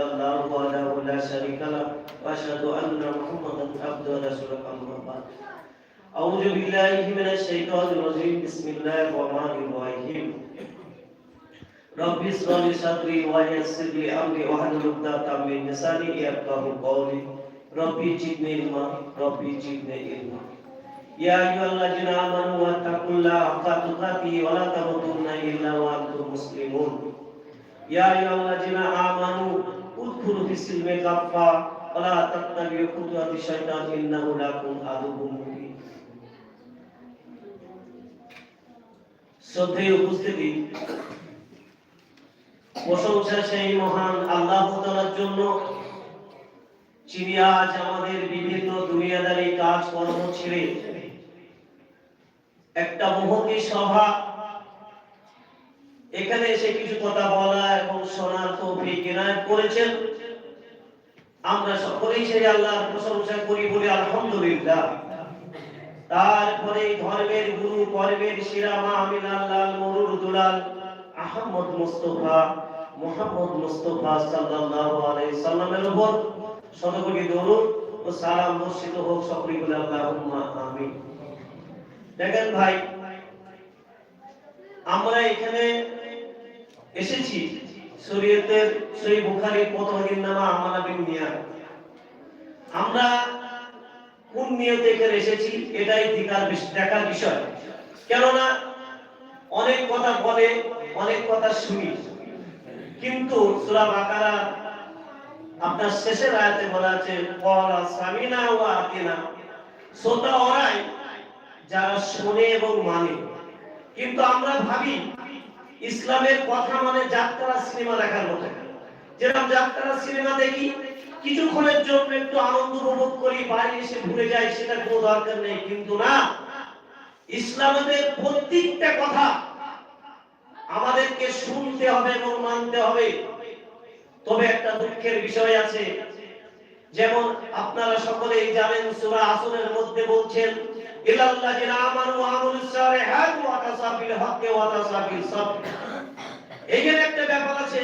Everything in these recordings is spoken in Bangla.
الله وحده لا شريك له واشهد ان محمدا عبده ورسوله اما بعد اعوذ بالله من الشيطان الرجيم بسم الله الرحمن الرحيم رب اشرح لي صدري ويسر لي امري واحلل عقدة من لساني يفقهوا قولي ربي زدني علما ربي زدني علما يا أيها الذين آمنوا واتقوا الله حق تقاته ولا تموتن إلا وأنتم مسلمون يا أيها الذين آمنوا ادخلوا في السلم كافة ولا تتبعوا خطوات الشيطان إنه لكم عدو مبين শ্রদ্ধেয় উপস্থিতি প্রশংসা সেই মহান আল্লাহ তাআলার জন্য যিনি আজ আমাদের বিভিন্ন দুনিয়াদারি কাজ কর্ম ছেড়ে একটা মহতি সভা এখানে এসে কিছু কথা বলা এবং শোনার তৌফিক এনায়েত করেছেন। আমরা সকলেই সেই আল্লাহর প্রশংসা করি বলি আলহামদুলিল্লাহ। তারপরে ধর্মের গুরু কর্মের শিরা মাহমিন আল্লাহ মরুর দুলাল আহমদ মুস্তফা, মোহাম্মদ মুস্তফা সাল্লাল্লাহু আলাইহি সাল্লামের উপর শতকোটি দরুদ ও সালাম বর্ষিত হোক সকলে বলে আল্লাহুম্মা আমিন। দেখেন ভাই, আমরা এখানে এসেছি শরীয়তের সহি বুখারীর প্রথম নামা আমানা বিন নিয়া আমরা কোন নিয়তে এখানে এসেছি এটাই দেখার দেখার বিষয়। কেননা অনেক কথা বলে, অনেক কথা শুনি। কিন্তু সূরা বাকারা আপনার শেষের আয়াতে বলা আছে ক্বালা সামিনা ওয়া আতিনা। শ্রোতা ওরাই যারা শোনে এবং মানে। কিন্তু আমরা ভাবি ইসলামের কথা মানে যাত্রা সিনেমা দেখার মতো। যেরকম যাত্রা সিনেমা দেখি, কিছুক্ষণের জন্য একটু আনন্দ উপভোগ করি বাড়ি এসে ভুলে যাই, সেটা কোনো দরকার নেই। কিন্তু না ইসলামের প্রত্যেকটা কথা আমাদেরকে শুনতে হবে, এবং মানতে হবে। তবে একটা দুঃখের বিষয় আছে। যেমন আপনারা সকলেই জানেন, সূরা আসরের মধ্যে বলছেন ইলাল্লাযিনা আমানু ওয়া একটা ব্যাপার আছে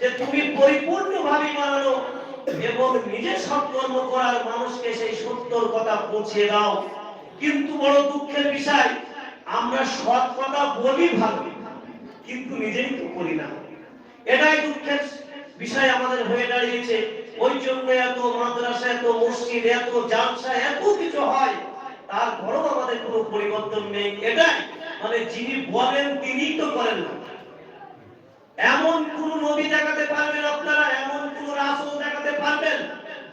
যে তুমি পরিপূর্ণভাবে এবং সৎকর্ম করার মানুষকে সেই সত্যর কথা পৌঁছে দাও। কিন্তু বড় দুঃখের বিষয়, আমরা সৎ কথা বলি ভালো, কিন্তু নিজেই তো করি না। এটাই দুঃখের বিষয় আমাদের হয়ে দাঁড়িয়েছে। ওই জন্য এত মাদ্রাসা, এত মসজিদ, এত জালসা, এত কিছু হয় তারপরেও আমাদের কোনো পরিবর্তন নেই। এটাই। মানে যিনি বলেন, তিনিই তো করেন না। এমন কোন নবী দেখাতে পারবেন আপনারা? এমন কোন রাসূল দেখাতে পারবেন?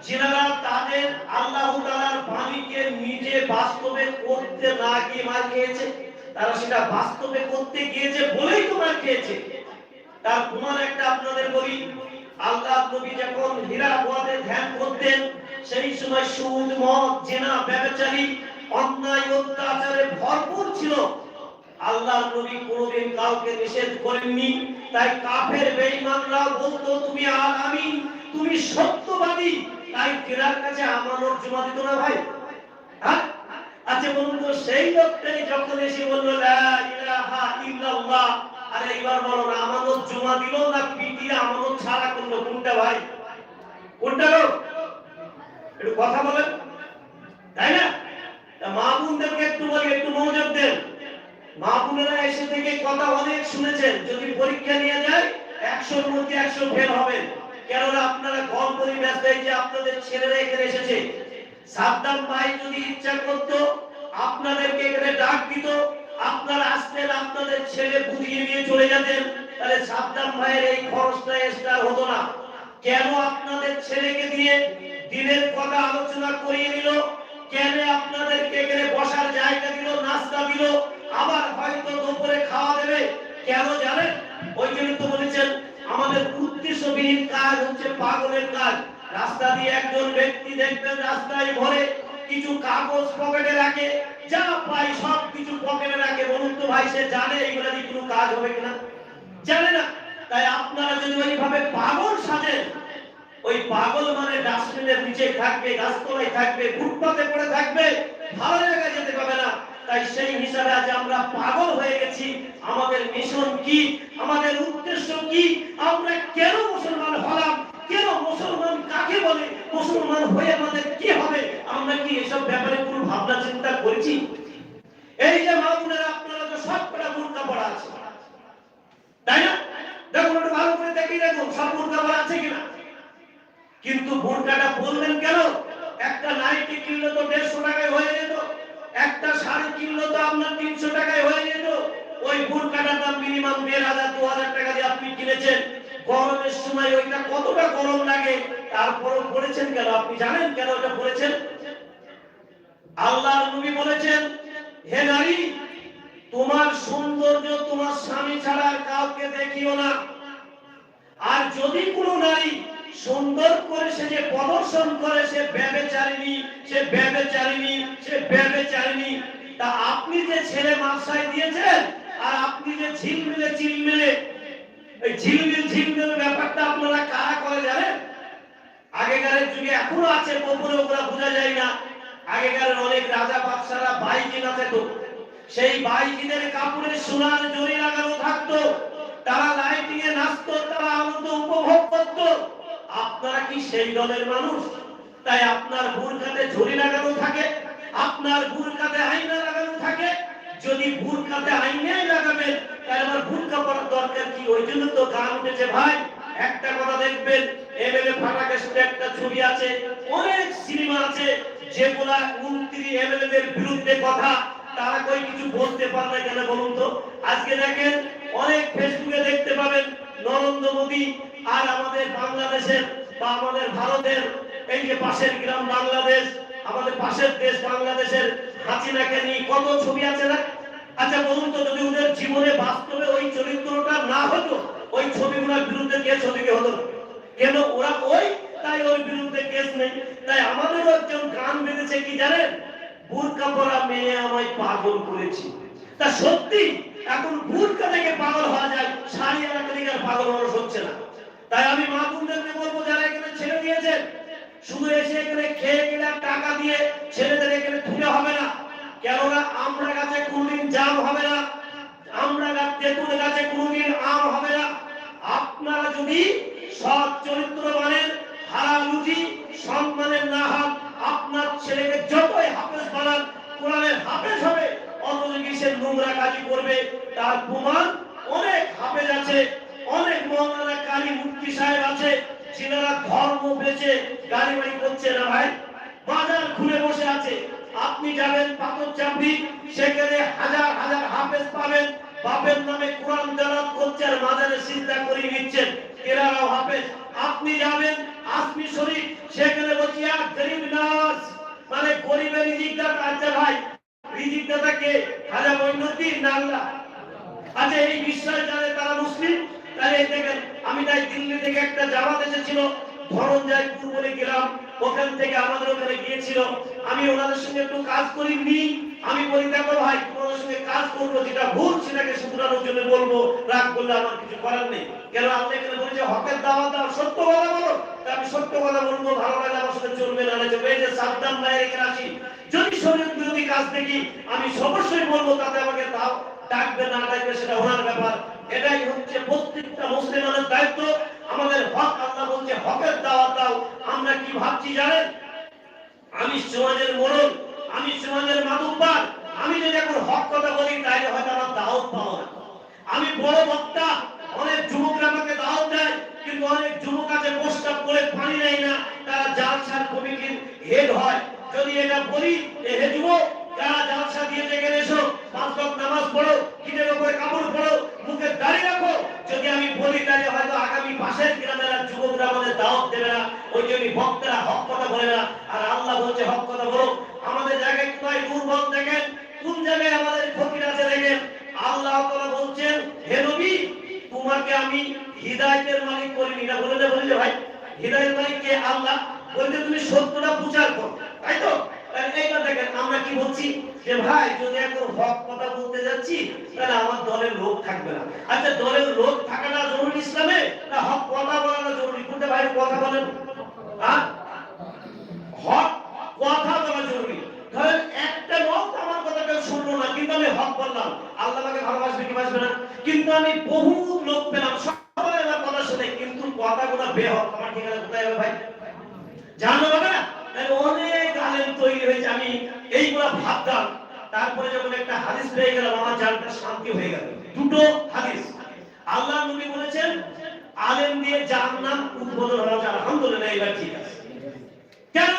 যারা তাদের আল্লাহ তাআলার বাণীকে নিজে বাস্তবে করতে না গিয়ে মার খেয়েছে? তারা সেটা বাস্তবে করতে গিয়েছে বলেই তো মার খেয়েছে। তার প্রমাণ একটা আপনাদের বলি। আল্লাহ নবী যখন হীরা ধ্যান করতেন, সেই সময় সুদ মদ জেনা ভরপুর ছিল আল্লাহ নবী কোনোদিন কাউকে নিষেধ করেননি। তাই কাফের বেঈমানরা বলতো, তুমি আর আমি, তুমি সত্যবাদী। তাই ফেরার কাছে আমানত জমা দিত না ভাই। হ্যাঁ? আচ্ছা বলুন তো, সেই লোকটাই যখন এসে বলল, লা ইলাহা ইল্লাল্লাহ, আরে এবার বলো না, আমানত জমা দিল না পিটিয়ে আমানত ছাড়া করল কোনটা ভাই? কোনটা লোক একটু কথা বলেন। তাই না? মা বোনদেরকে একটু বলি, একটু মনোযোগ দেন। মা বোনেরা এসে থেকে কথা অনেক শুনেছেন, যদি পরীক্ষা নিয়ে যায়, একশোর মধ্যে একশো ফেল হবেন কেননা আপনারা কম করে ব্যস্ত যে আপনাদের ছেলেরা এখানে এসেছে। সাদ্দাম ভাই যদি ইচ্ছা করত, আপনাদেরকে এখানে ডাক দিত। আপনারা আসতেন আপনাদের ছেলে বুঝিয়ে নিয়ে চলে যেতেন। তাহলে সাদ্দাম ভাইয়ের এই খরচটা এক্সট্রা হতো না। কেন আপনাদের ছেলেকে দিয়ে দিনের কথা আলোচনা করিয়ে নিল কেন আপনাদেরকে এখানে বসার জায়গা দিল, নাস্তা দিল? আবার হয়তো দুপুরে খাওয়া দেবে। কেন জানেন? ওই জন্য তো বলেছেন, আমাদের উদ্দেশ্যবিহীন কাজ হচ্ছে পাগলের কাজ। রাস্তা দিয়ে একজন ব্যক্তি দেখবেন রাস্তায় ভরে কিছু কাগজ পকেটে রাখে, যা পাই সব কিছু পকেটে রাখে। বলুন তো ভাই, সে জানে এগুলো দিয়ে কোনো কাজ হবে কিনা? জানে না। তাই আপনারা যদি ওইভাবে পাগল সাজেন ওই পাগল মানে ডাস্টবিনের নিচে থাকবে, গাছতলায় থাকবে, ফুটপাতে পড়ে থাকবে, ভালো জায়গায় যেতে পাবে না। তাই সেই হিসাবে আজ আমরা পাগল হয়ে গেছি। আমাদের মিশন কি? আমাদের উদ্দেশ্য কি? আমরা কেন মুসলমান হলাম? কেন মুসলমান হয়ে আমাদের কি হবে? আমরা কি এসব ব্যাপারে কোনো ভাবনা চিন্তা করেছি? এই যে মামুনেরা আপনারা তো সব কটা বোরকা পড়া আছে। তাই না? দেখুন ভালো করে দেখি, দেখুন, সব বোরকা পড়া আছে কিনা? কিন্তু বোরকাটা বললেন কেন? একটা নাইটি কিনলে তো দেড়শো টাকায় হয়ে যেত। একটা শাড়ি কিনলে তো আপনার তিনশো টাকায় হয়ে যেত। ওই বোরকাটার দাম মিনিমাম দেড় হাজার, দু হাজার টাকা দিয়ে আপনি কিনেছেন। গরমের সময় ওইটা কতটা গরম লাগে, তারপরও পড়েছেন কেন? আপনি জানেন কেন ওটা পড়েছেন আল্লাহর নবী বলেছেন, হে নারী, তোমার সৌন্দর্য তোমার স্বামী ছাড়া কাউকে দেখিও না। আর যদি কোনো নারী সুন্দর করে সে যে প্রদর্শন করে, সে ব্যবেচারিণী সে ব্যবেচারিণী সে ব্যবেচারিণী। তা আপনি যে ছেলে মাসায় দিয়েছেন, আর আপনি যে ঝিলমিলে চিলমিলে এই ঝিলমিল ঝিলমিল ব্যাপারটা আপনারা কারা করে জানেন? আগেকার যুগে এখনও আছে গোপনে ওগুলা বোঝা যায় না। আগেকার অনেক রাজা বাদশারা বাইজিন আছে তো। সেই বাইজিনের কাপড়ে সোনার জড়ি লাগানো থাকতো। তারা লাইটিং এ নাচতো, তারা আনন্দ উপভোগ করত। আপনারা কি সেই দলের মানুষ? তাই আপনার বুরকাতে ঝুড়ি লাগানো থাকে, আপনার বুরকাতে আইনা লাগানো থাকে। যদি বুরকাতে আইনাই লাগাবেন, তাহলে আমার বুরকা পরার দরকার কি? ওই জন্য তো গান উঠেছে ভাই। একটা কথা দেখবেন, এমএলএ ফাটাকে শুধু একটা ছবি আছে, অনেক সিনেমা আছে, যেগুলা মন্ত্রী এমএলএ দের বিরুদ্ধে কথা। তারা কই কিছু বলতে পারে না কেন বলুন তো? আজকে দেখেন, অনেক ফেসবুকে দেখতে পাবেন, নরেন্দ্র মোদী আর আমাদের বাংলাদেশের বা আমাদের ভারতের, এই যে পাশের গ্রাম বাংলাদেশ, আমাদের পাশের দেশ বাংলাদেশের হাসিনাকে নিয়ে কত ছবি আছে না? আচ্ছা বলুন তো, যদি ওদের জীবনে বাস্তবে ওই চরিত্রটা না হতো, ওই ছবিগুলোর বিরুদ্ধে কে ছবিকে হতো? কেন ওরা ওই, তাই ওর বিরুদ্ধে কেস নেই? তাই আমাদেরও একজন গান বেঁধেছে কি জানেন? বুরকা পরা মেয়ে আমায় পাগল করেছি। তা সত্যি, এখন বুরকা থেকে পাগল হওয়া যায়, শাড়ি এলাকা থেকে আর পাগল মানুষ হচ্ছে না। তাই আমি মা বোনদেরকে বলব, যারা এখানে ছেড়ে দিয়েছেন, শুধু এসে এখানে খেয়ে গেলে টাকা দিয়ে, ছেলেদের এখানে তুলে হবে না। কেননা আমরা কাছে কোনদিন জাম হবে না, আমরা তেঁতুল গাছে কোনদিন আম হবে না। আপনারা যদি সৎ চরিত্র মানেন হারালুটি সম্মানের না হন আপনার ছেলেকে যতই হাফেজ বানান, কোরআনের হাফেজ হবে, অথচ কি সে নোংরা কাজই করবে, তার প্রমাণ অনেক হাফেজ আছে অনেক মৌলানা কালী মুক্তি সাহেব আছে যিনারা ধর্ম বেঁচে গাড়ি বাড়ি করছে না ভাই বাজার খুলে বসে আছে আপনি যাবেন পাথর চাপড়ি সেখানে হাজার হাজার হাফেজ পাবেন বাপের নামে কোরআন তেলাওয়াত করছে আর মাজারে সিজদা করে নিচ্ছেন এরাও হাফেজ আপনি যাবেন আসমি শরীফ সেখানে বলছি আর গরিব নাস মানে গরিবের ভাই? না আল্লাহ। আচ্ছা এই বিশ্বাস জানে তারা মুসলিম? তাহলে দেখেন, আমি তাই দিল্লি থেকে একটা জামাত এসেছিল ধরঞ্জয়পুর বলে গেলাম, ওখান থেকে আমাদের ওখানে গিয়েছিল। আমি ওনাদের সঙ্গে একটু কাজ করি নি আমি বলি, দেখো ভাই সঙ্গে কাজ করব, যেটা ভুল সেটাকে শুধরানোর জন্য বলব, রাগ করলে আমার কিছু করার নেই। কেন এখানে হকের দাওয়াত দাও সত্য কথা বলো। আমি সত্য কথা বলব, ভালো লাগে আমার সাথে চলবে না এই যে সাবধান ভাই এখানে আসি। যদি শরীর কাজ দেখি, আমি অবশ্যই বলব, তাতে আমাকে দাও ডাকবে, না ডাকবে, সেটা ওনার ব্যাপার। এটাই হচ্ছে প্রত্যেকটা মুসলিমের দায়িত্ব। আমাদের হক, আল্লাহ বলছে, হকের দাওয়া দাও। আমরা কি ভাবছি জানেন? এখন হক কথা বলি, তাহলে হয়তো আমার দাওয়াত পাবো না। আমি বড় বক্তা, অনেক যুবকরা আমাকে দাওয়াত দেয়, কিন্তু অনেক যুবক আছে, প্রস্তাব করে পানি নেয় না। তারা জালসার কমিটির হেড হয়। যদি এটা বলি এ হে যুবক যারা জালসা দিয়ে গেলে এসো পাঁচ ওয়াক্ত নামাজ পড়ো কিনের উপরে কাপড় পড়ো মুখে দাড়ি রাখো যদি আমি বলি তাহলে হয়তো আগামী পাশের গ্রামের আর যুবকরা আমাদের দাওয়াত দেবে না ওই জন্য ভক্তরা হক কথা বলে না আর আল্লাহ বলছে হক কথা বলো আমাদের জায়গায় কোথায় দুর্বল দেখেন কোন জায়গায় আমাদের ফকির আছে দেখেন আল্লাহ তাআলা বলছেন হে নবী তোমাকে আমি হিদায়াতের মালিক করিনি না বলে না বলে কে? আল্লাহ। বলতে তুমি সত্যটা প্রচার করো। তাই তো? এইবার আমরা কি বলছি? যে, ভাই, যদি এখন হক কথা বলতে যাচ্ছি, তাহলে আমার দলের লোক থাকবে না। আচ্ছা দলের লোক থাকাটা জরুরি ইসলামে না হক কথা বলাটা জরুরি কোনটা ভাই কথা বলেন হ্যাঁ হক কথা বলা জরুরি ধরেন একটা লোক আমার কথা কেউ শুনলো না কিন্তু আমি হক বললাম আল্লাহ আমাকে ভালোবাসবে কি বাসবে না কিন্তু আমি বহু লোক পেলাম সবাই আমার কথা শুনে কিন্তু কথাগুলো বেহক আমার ঠিকানা হবে ভাই তাহলে অনেক আলেম তৈরি হয়েছে আমি এইগুলা ভাবতাম। তারপরে যখন একটা হাদিস পেয়ে গেলাম আমার জানটা শান্তি হয়ে গেল। দুটো হাদিস। আল্লাহ নবী বলেছেন আলেম দিয়ে জাহান্নাম উদ্বোধন যায়। আলহামদুলিল্লাহ এবার ঠিক আছে। কেন?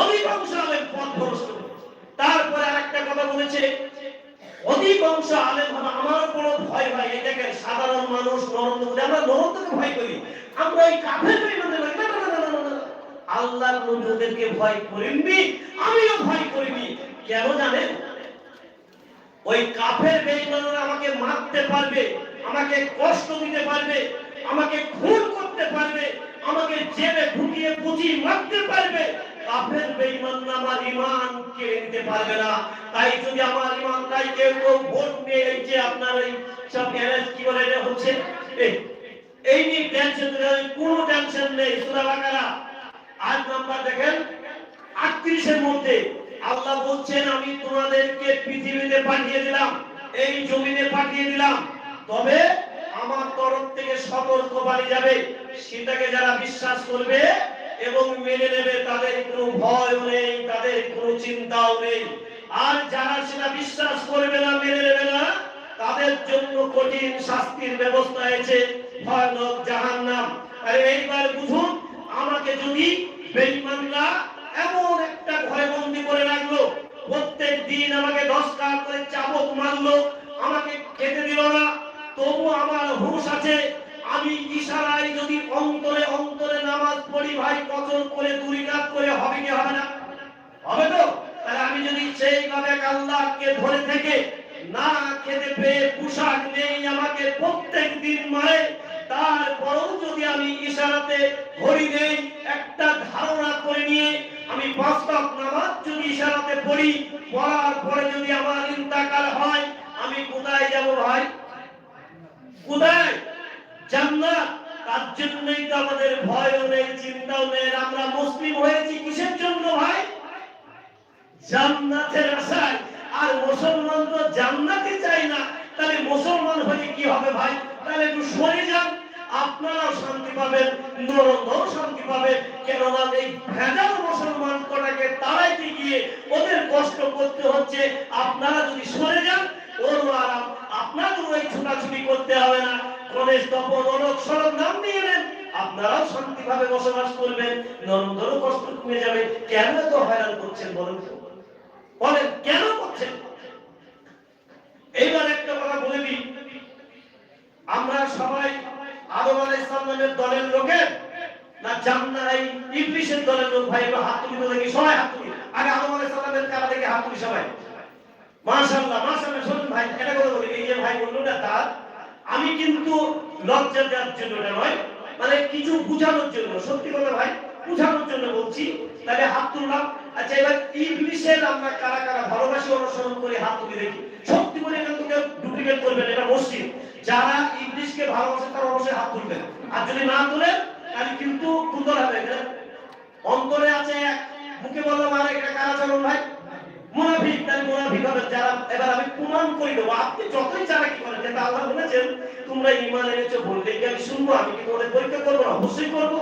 অধিকাংশ আলেম পথ ভ্রষ্ট তারপরে আরেকটা কথা বলেছে অধিকাংশ আলেম হবে আমার কোনো ভয় হয়। দেখেন সাধারণ মানুষ নরম আমরা নরমকে ভয় করি। আমরা এই কাফের না না না না না, না, না। আল্লাহর নবীদেরকে ভয় করেননি আমিও ভয় করিনি কেন জানেন? ওই কাফের বেঈমানরা আমাকে মারতে পারবে, আমাকে কষ্ট দিতে পারবে, আমাকে খুন করতে পারবে, আমাকে জেলে ঢুকিয়ে পুঁজি মারতে পারবে। কাফের বেঈমানরা আমার ইমান কেড়ে নিতে পারবে না। তাই যদি আমার ইমান তাই কেউ কেউ ভোট নিয়ে এই যে আপনার এই সব গ্যারেজ কি বলে এটা হচ্ছে? এই নিয়ে টেনশন কোনো টেনশন নেই। সুরা বাকারা। আজ নাম্বার দেখেন আটত্রিশের মধ্যে আল্লাহ বলছেন, আমি তোমাদেরকে পৃথিবীতে পাঠিয়ে দিলাম, এই জমিনে পাঠিয়ে দিলাম। তবে আমার তরফ থেকে সতর্ক বাড়ি যাবে। সেটাকে যারা বিশ্বাস করবে এবং মেনে নেবে, তাদের কোনো ভয় নেই, তাদের কোনো চিন্তাও নেই। আর যারা সেটা বিশ্বাস করবে না, মেনে নেবে না, তাদের জন্য কঠিন শাস্তির ব্যবস্থা হয়েছে। ভয়ানক জাহান্নাম। আর এইবার বুঝুন আমাকে যদি বেঈমানরা এমন একটা ঘরে বন্দি করে রাখল, প্রত্যেক দিন আমাকে দশ টাকা করে চাবক মারলো, আমাকে খেতে দিল না, তবু আমার হুঁশ আছে, আমি ইশারায় যদি অন্তরে অন্তরে নামাজ পড়ি ভাই কচর করে দুই কাজ করে হবে কি হবে না? হবে তো? তাহলে আমি যদি সেইভাবে আল্লাহকে ধরে থেকে না খেতে পেয়ে পোশাক নেই আমাকে প্রত্যেক দিন মারে তারপরেও যদি আমি ইশারাতে ঘড়ি নেই একটা ধারণা করে নিয়ে আমি পাঁচ নামাজ যদি ইশারাতে পড়ি, পড়ার পরে যদি আমার ইন্তাকাল হয়, আমি কোথায় যাব ভাই? কোথায়? জান্নাত? তার জন্যই তো আমাদের ভয়ও নেই, চিন্তাও নেই। আমরা মুসলিম হয়েছি কিসের জন্য ভাই? জান্নাতের আশায়। আর মুসলমান তো জান্নাতে চাই না। তাহলে মুসলমান হয়ে কি হবে ভাই? তাহলে একটু সরে যান। আপনারাও শান্তি পাবেন নরন্দও শান্তি পাবে কেননা এই ভেজাল মুসলমান কটাকে তাড়াইতে গিয়ে ওদের কষ্ট করতে হচ্ছে। আপনারা যদি সরে যান আরাম। করতে হবে না। নিয়ে আপনারাও বসবাস করবেন। কষ্ট কমে যাবে। কেন হয়রান করছেন বলেন কেন করছেন? এইবার একটা কথা আমরা সবাই আদম দলের লোকের? না দলের লোক ভাই হাত তুলি তো দেখি, সবাই হাত তুলি। আগে আদম কারা হাত তুলি সবাই। মাশাআল্লাহ মাশাআল্লাহ, শুনুন ভাই এটা কথা বলি, এই যে ভাই বলল না তার, আমি কিন্তু লজ্জা দেওয়ার জন্য এটা নয় মানে কিছু বুঝানোর জন্য, সত্যি কথা ভাই, বুঝানোর জন্য বলছি, তাহলে হাত তুললাম। আচ্ছা এবার ইবলিসের আমরা কারা কারা ভালোবাসি, অনুসরণ করে হাত তুলি দেখি। সত্যি করে কিন্তু কেউ ডুপ্লিকেট করবেন, এটা মসজিদ। যারা ইবলিসকে ভালোবাসে, তারা অবশ্যই হাত তুলবেন। আর যদি না তুলেন, তাহলে কিন্তু সুন্দর হবে। অন্তরে আছে এক, মুখে বললাম আর কারা চালন ভাই? মুনাফিক। তাই মুনাফিক হবে যারা, এবার আমি প্রমাণ করে দেবো। আপনি যতই কি করেন, যেটা আল্লাহ বলেছেন, তোমরা ইমান এনেছো আমি শুনব? আমি কি তোমাদের পরীক্ষা করব না? অবশ্যই করব।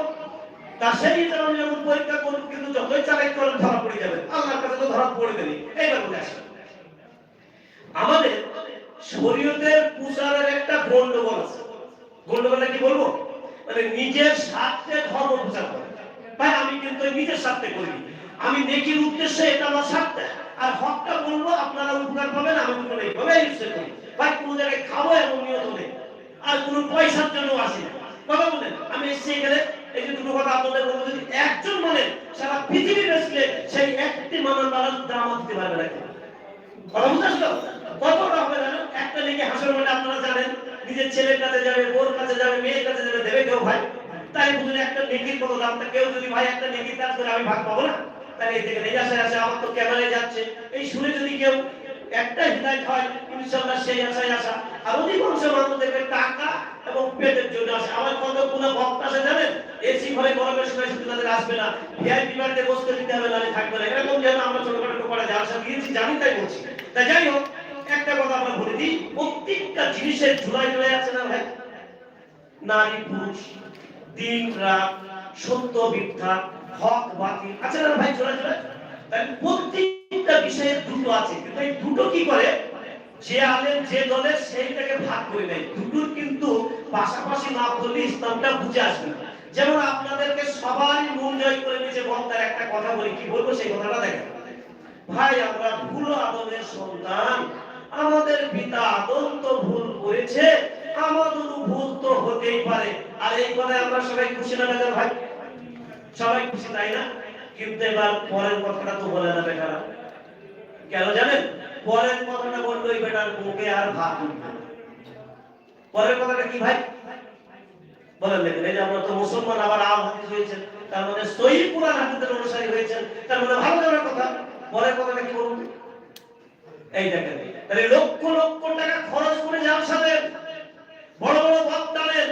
তা সেই কারণে যেমন পরীক্ষা করব, কিন্তু যতই চালাই করেন, ধরা পড়ে যাবেন আল্লাহর কাছে তো ধরা পড়ে দেবে এইবার বলে আমাদের শরীয়তের একটা গন্ডগোল আছে। গন্ডগোলটা কি বলব? মানে নিজের স্বার্থে ধর্ম প্রচার করে। ভাই, আমি কিন্তু নিজের স্বার্থে করি আমি নেকির উদ্দেশ্যে এটা আমার স্বার্থে। আর হকটা বলব আপনারা উপকার পাবেন, আমি কোনো এইভাবে ইচ্ছে করি। ভাই, কোনো জায়গায় খাব এমন নিয়ত নেই। আর কোনো পয়সার জন্য আসি কথা বলেন আমি এসছি এখানে। এই যে দুটো কথা আপনাদের বলব, যদি একজন মানে সারা পৃথিবী বেসলে সেই একটি মানব বালার দাম দিতে পারবে না। কথা বুঝতে? কতটা হবে জানেন? একটা লেগে হাসর মানে আপনারা জানেন। নিজের ছেলের কাছে যাবে, বোর কাছে যাবে, মেয়ের কাছে যাবে, দেবে কেউ ভাই? তাই বুঝুন, একটা নেকির কত দাম তা কেউ যদি ভাই একটা নেকির কাজ করে, আমি ভাগ পাবো না? তাহলে এই থেকে নেই আসে আসে আমার তো ক্যামেরায় যাচ্ছে। এই শুনে যদি কেউ একটা হৃদায়ত হয় ইনশাল্লাহ সেই আশায় আসা। আর অধিকাংশ মানুষ দেখবে টাকা এবং পেটের জন্য আসে। আমার কতগুলো ভক্ত আছে জানেন? এসি ঘরে গরমের সময় শুধু তাদের আসবে না। ভিআইপি বাড়িতে বসতে দিতে হবে না থাকবে না। এরকম যেন আমরা ছোটখাটো করে যাওয়ার সাথে দিয়েছি জানি তাই বলছি। তাই যাই হোক কথা আমরা বলে দিই প্রত্যেকটা জিনিসের ঝুলাই ঝুলাই আছে না ভাই? নারী, পুরুষ, দিন, রাত, সত্য, মিথ্যা, হক, বাতিল আচ্ছা না ভাই চলে চলে? তাহলে প্রত্যেকটা বিষয়ে দুটো আছে, কিন্তু এই দুটো কি করে? যে আলেম, যে দলের, সেইটাকে ভাগ করে নেয়। দুটোর কিন্তু পাশাপাশি না করলে ইসলামটা বুঝে আসবে না। যেমন আপনাদেরকে সবারই মন জয় করে নিয়েছে বক্তার একটা কথা বলি, কি বলব সেই কথাটা দেখেন? ভাই, আমরা ভুল আদমের সন্তান। আমাদের পিতা আদম তো ভুল করেছে। আমাদেরও ভুল তো হতেই পারে। আর এই কথায় আমরা সবাই খুশি না বেকার ভাই? সবাই খুশি, তাই না? কিন্তু এবার পরের কথাটা তো বলে না বেকারা কেন জানেন? পরের কথাটা বলল ওই বেটার মুখে আর ভাত পরের কথাটা কি ভাই? বলেন দেখেন, এই যে আমরা তো মুসলমান, আবার আম হাদিস হয়েছেন তার মানে সহি কোরআন হাদিসের অনুসারী হয়েছেন। তার মানে ভালো লাগার কথা। পরের কথাটা কি বলুন? এই দেখেন তাহলে লক্ষ লক্ষ টাকা খরচ করে সাথে বড় বড় বক্তাদের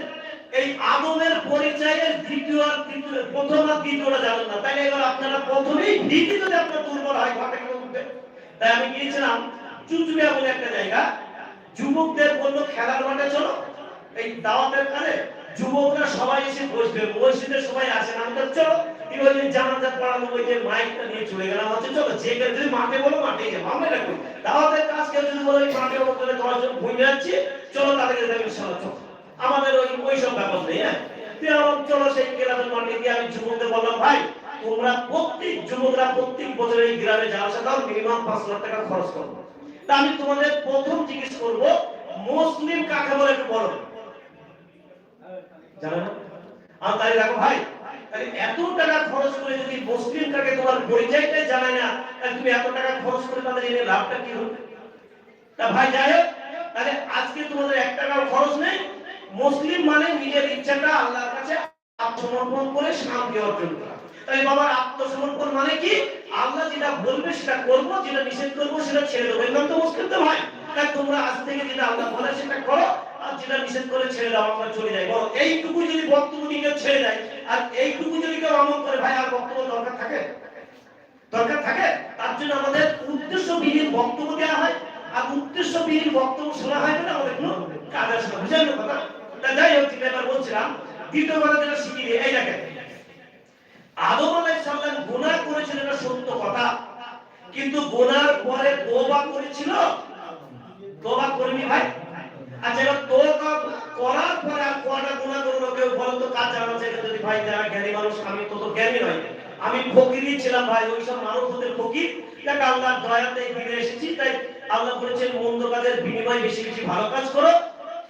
এই আদমের পরিচয়ের দ্বিতীয় আর তৃতীয়, প্রথম আর দ্বিতীয়টা জানেন না। তাই এবার আপনারা প্রথমেই দ্বিতীয়তে আপনার দুর্বল হয়, ঘটে উঠবে। তাই আমি গিয়েছিলাম চুচুড়িয়া বলে একটা জায়গা। যুবকদের বলল, খেলার মাঠে চলো। এই দাওয়াতের কালে যুবকরা সবাই এসে বসবে। মসজিদে সবাই আসেন। আমি চলো। কি জানাজা পড়ানো ওই যে মাইকটা নিয়ে চলে গেলাম হচ্ছে চলো যে যদি মাঠে বলো মাঠে যাব আমরা এটা দাওয়াতের কাজ কেউ যদি বলে মাঠে বলো, তাহলে দশজন ঘুরে যাচ্ছি চলো তাদেরকে দেবে ইনশাল্লাহ, চলো। আমাদের ওই ওই সব ব্যাপার নেই হ্যাঁ? আমার চলো সেই গ্রামের মাঠে গিয়ে আমি যুবকদের বললাম, ভাই, তোমরা প্রত্যেক যুবকরা প্রত্যেক বছর এই গ্রামে যাওয়া দাও মিনিমাম পাঁচ লাখ টাকা খরচ করব তা আমি তোমাদের প্রথম জিজ্ঞেস করব, মুসলিম কাকে বলে একটু বলো? জানো না? আর তাই দেখো ভাই এত টাকা খরচ করে যদি মুসলিম কাকে তোমার পরিচয়টাই জানায় না, তাহলে তুমি এত টাকা খরচ করে তাদের এনে লাভটা কি হবে? তা ভাই, যাই হোক, তাহলে আজকে তোমাদের এক টাকাও খরচ নেই। মুসলিম মানে নিজের ইচ্ছাটা আল্লাহর কাছে আত্মসমর্পণ করে শান্তি অর্জন করা। তাই বাবার আত্মসমর্পণ মানে কি? আল্লাহ যেটা বলবে সেটা করব, যেটা নিষেধ করব সেটা ছেড়ে দেবো। এর নাম তো মুসলিম তো ভাই। তাই তোমরা আজ থেকে যেটা আল্লাহ বলে সেটা করো, আর যেটা নিষেধ করে ছেড়ে দাও, আমরা চলে যাই। বলো এইটুকু যদি বক্তব্য ছেড়ে দেয় আর এইটুকু যদি কেউ আমল করে, ভাই, আর বক্তব্য দরকার থাকে? দরকার থাকে? তার জন্য আমাদের উদ্দেশ্যবিহীন বক্তব্য দেওয়া হয়। আর উদ্দেশ্যবিহীন বক্তব্য শোনা হয় না আমাদের কোনো কাজ আসে বুঝলেন কথা তা যাই হোক যেটা এবার বলছিলাম। দ্বিতীয় কথা যেটা শিখিয়ে এই দেখেন। আদম আলাইহিস সালাম গুনাহ করেছিল এটা সত্য কথা। কিন্তু গুনার পরে তওবা করেছিল? তওবা করেনি ভাই? আর কয়টা গুনাহ করল কেউ বলেন তো কাজ জানা আছে? যদি ভাই যারা জ্ঞানী মানুষ, আমি ফকির। দেখ, আল্লাহর দয়াতে ফিরে এসেছি, তাই আল্লাহ বলেছেন, মন্দ কাজের বিনিময় বেশি বেশি ভালো কাজ করো।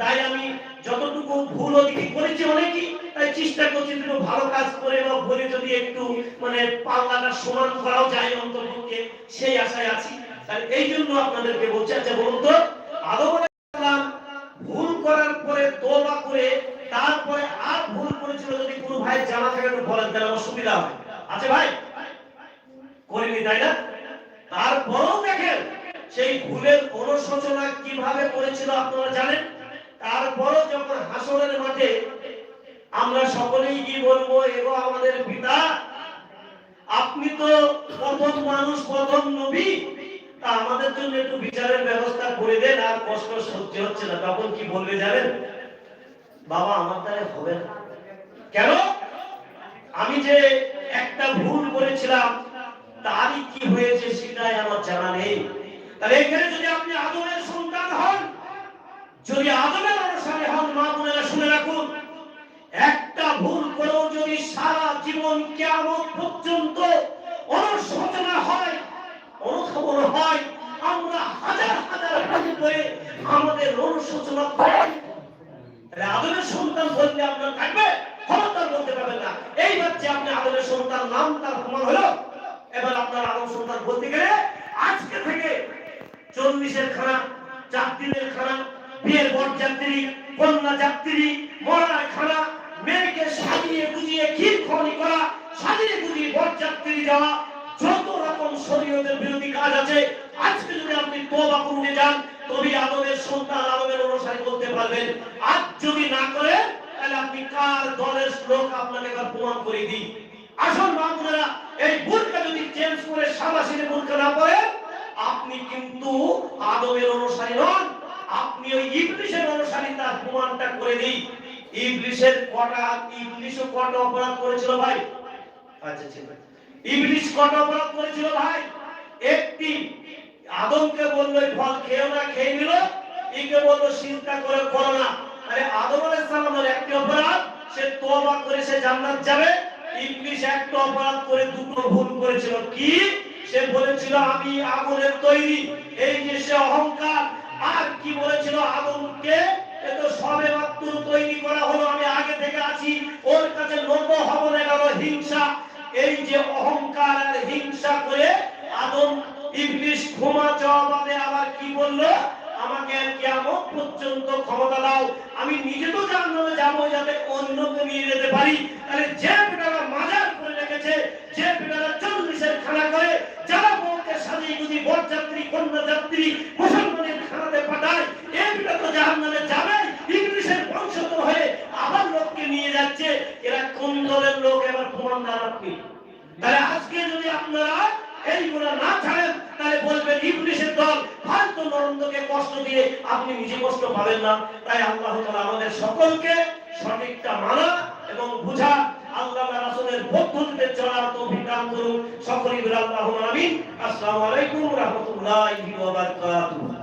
তাই আমি যতটুকু ভুল ওদিকে করেছি অনেকই, তাই চেষ্টা করছি একটু ভালো কাজ করে বা ভুলে যদি একটু মানে পাল্লাটা সমান করাও যায় অন্তর্পক্ষে সেই আশায় আছি। তাহলে এই জন্য আপনাদেরকে বলছি আচ্ছা বলুন তো আদম আলাইহিস সালাম ভুল করার পরে তোবা করে তারপরে আর ভুল করেছিল যদি কোনো ভাই জানা থাকে একটু বলেন আমার হবে আচ্ছা ভাই, করিনি, তাই না? তারপরেও দেখেন, সেই ভুলের অনুশোচনা কীভাবে করেছিল আপনারা জানেন? তারপরও যখন হাসরের মাঠে আমরা সকলেই কি বলব, এগো আমাদের পিতা, আপনি তো প্রথম মানুষ, প্রথম নবী, তা আমাদের জন্য একটু বিচারের ব্যবস্থা করে দেন, আর কষ্ট সহ্য হচ্ছে না। তখন কি বলবে জানেন? বাবা, আমার দ্বারা হবে না। কেন? আমি যে একটা ভুল করেছিলাম, তারই কি হয়েছে সেটাই আমার জানা নেই। তাহলে এখানে যদি আপনি আদমের সন্তান হন, যদি আদমের অনুসারে হন, মা বোনেরা শুনে রাখুন, একটা ভুল করেও যদি সারা জীবন কেমন পর্যন্ত অনুশোচনা হয়, অনুধাবন হয়, আমরা হাজার হাজার হাজি করে আমাদের অনুশোচনা তাহলে আদমের সন্তান বললে আপনার থাকবে? বলতে পারবেন না। এই বাচ্চা আপনি আদমের সন্তান, নাম তার প্রমাণ হলো। এবার আপনার আদম সন্তান বলতে গেলে আজকে থেকে চল্লিশের খানা দিনের খানা, বিয়ের বর যাত্রী, কন্যা যাত্রী, মরার খানা, মেয়েকে সাজিয়ে গুজিয়ে ক্ষীর খনি করা, সাজিয়ে গুজিয়ে বর যাত্রী যাওয়া, যত রকম শরীয়তের বিরোধী কাজ আছে, আজকে যদি আপনি তোবা করতে যান তবে আদমের সন্তান আদমের অনুসারী বলতে পারবেন। আজ যদি না করেন আপনি কিন্তু আদমের অনুসারী নন। আপনি ওই ইবলিশের অনুসারী, তার প্রমাণটা করে দিই। ইবলিশের কটা ইবলিশও কটা অপরাধ করেছিল ভাই? আচ্ছা ঠিক আছে ইবলিশ কত অপরাধ করেছিল ভাই? একটি, আদমকে বলল ফল খেও না, খেয়ে নিল। ইকে বলল চিন্তা করে করো না। আরে আদম আলাইহিস সালামের একটি অপরাধ, সে তওবা করে সে জান্নাত যাবে। ইবলিশ একটা অপরাধ করে দুটো ভুল করেছিল। কি? সে বলেছিল, আমি আগুনের তৈরি। এই যে সে অহংকার, আর কি বলেছিল আদমকে? এ তো সবে মাত্র তৈরি করা হলো, আমি আগে থেকে আছি। ওর কাছে নত হব না গেল হিংসা। এই যে অহংকার আর হিংসা করে আদম ইবলিশ ক্ষমা জবাবে আবার কি বলল? আমাকে কিয়ামত পর্যন্ত ক্ষমতা দাও। আমি নিজে তো জাহান্নামে যাব, যাতে অন্যকে নিয়ে যেতে পারি। তাহলে যে পিতারা মাজার করে রেখেছে, যে পিতারা চল্লিশের খানা করে, যারা বউকে সাজিয়ে বরযাত্রী কন্যা যাত্রী মুসলমানের খানাতে পাঠায় এই পিতা তো জাহান্নামে যাবে ইংলিশের বংশধর হয়ে আবার লোককে নিয়ে যাচ্ছে এরা কোন দলের লোক এবার প্রমাণ দেন আপনি তাহলে আজকে যদি আপনারা এইগুলো না ছাড়েন তাহলে বলবেন ইবলিশের দল ফালতু নরেন্দ্রকে কষ্ট দিয়ে আপনি নিজে কষ্ট পাবেন না তাই আল্লাহ তাআলা আমাদের সকলকে সঠিকটা মানা এবং বুঝা, আল্লাহ রাসূলের পদ্ধতিতে চলার তৌফিক দান করুন। সকলেই বলে আল্লাহু আমিন। আসসালামু আলাইকুম রাহমাতুল্লাহি ওয়া বারাকাতুহু।